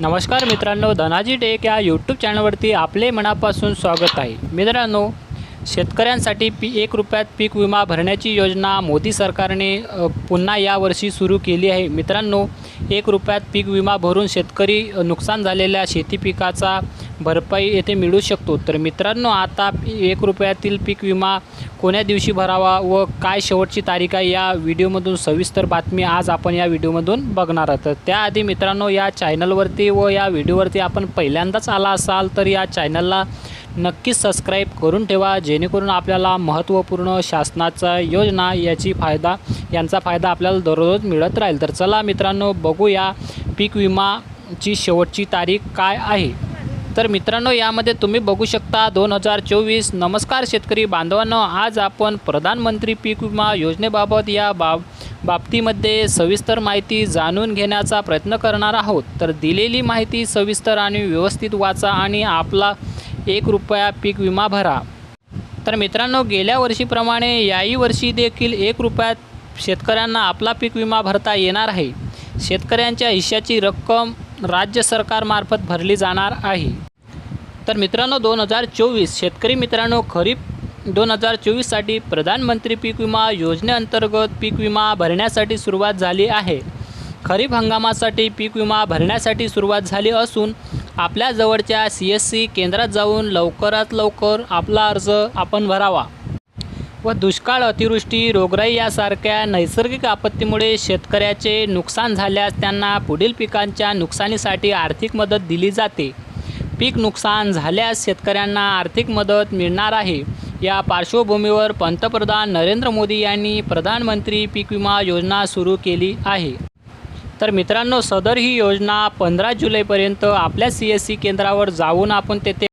नमस्कार मित्रांनो धनाजी टेक या यूट्यूब चॅनलवरती आपले मनापासून स्वागत आहे. मित्रांनो शेतकऱ्यांसाठी पी एक रुपयात पीक विमा भरण्याची योजना मोदी सरकारने पुन्हा यावर्षी सुरू केली आहे. मित्रांनो एक रुपयात पीक विमा भरून शेतकरी नुकसान झालेल्या शेती पिकाचा भरपाई येथे मिळू शकतो. तर मित्रांनो आता एक रुपयातील पीक विमा कोण्या दिवशी भरावा व काय शेवटची तारीख आहे या व्हिडिओमधून सविस्तर बातमी आज आपण या व्हिडिओमधून बघणार आहोत. तर त्याआधी मित्रांनो या चॅनलवरती व या व्हिडिओवरती आपण पहिल्यांदाच आला असाल तर या चॅनलला नक्कीच सबस्क्राईब करून ठेवा जेणेकरून आपल्याला महत्त्वपूर्ण शासनाचा योजना याची फायदा यांचा फायदा आपल्याला दररोज मिळत राहील. तर चला मित्रांनो बघूया पीक विमाची शेवटची तारीख काय आहे. तर मित्रांनो यामध्ये तुम्ही बघू शकता दोन हजार चोवीस. नमस्कार शेतकरी बांधवांनो आज आपण प्रधानमंत्री पीक विमा योजनेबाबत या बाब बाबतीमध्ये सविस्तर माहिती जाणून घेण्याचा प्रयत्न करणार आहोत. तर दिलेली माहिती सविस्तर आणि व्यवस्थित वाचा आणि आपला एक रुपया पीक विमा भरा. तर मित्रांनो गेल्या वर्षीप्रमाणे याही वर्षी देखील एक रुपयात शेतकऱ्यांना आपला पीक विमा भरता येणार आहे. शेतकऱ्यांच्या हिश्श्याची रक्कम राज्य सरकारमार्फत भरली जाणार आहे. तर मित्रांनो दोन हजार चोवीस शेतकरी मित्रांनो खरीप दोन हजार चोवीससाठी प्रधानमंत्री पीक विमा योजनेअंतर्गत पीक विमा भरण्यासाठी सुरुवात झाली आहे. खरीप हंगामासाठी पीक विमा भरण्यासाठी सुरुवात झाली असून आपल्या जवळच्या सी एस सी केंद्रात जाऊन लवकरात लवकर आपला अर्ज आपण भरावा. व दुष्काळ अतिवृष्टी रोगराई यासारख्या नैसर्गिक आपत्तीमुळे शेतकऱ्याचे नुकसान झाल्यास त्यांना पुढील पिकांच्या नुकसानीसाठी आर्थिक मदत दिली जाते. पीक नुकसान झाल्यास शेतकऱ्यांना आर्थिक मदत मिळणार आहे. या पार्श्वभूमीवर पंतप्रधान नरेंद्र मोदी यांनी प्रधानमंत्री पीक विमा योजना सुरू केली आहे. तर मित्रांनो सदर ही योजना पंधरा जुलैपर्यंत आपल्या सी एस सी केंद्रावर जाऊन आपण तेथे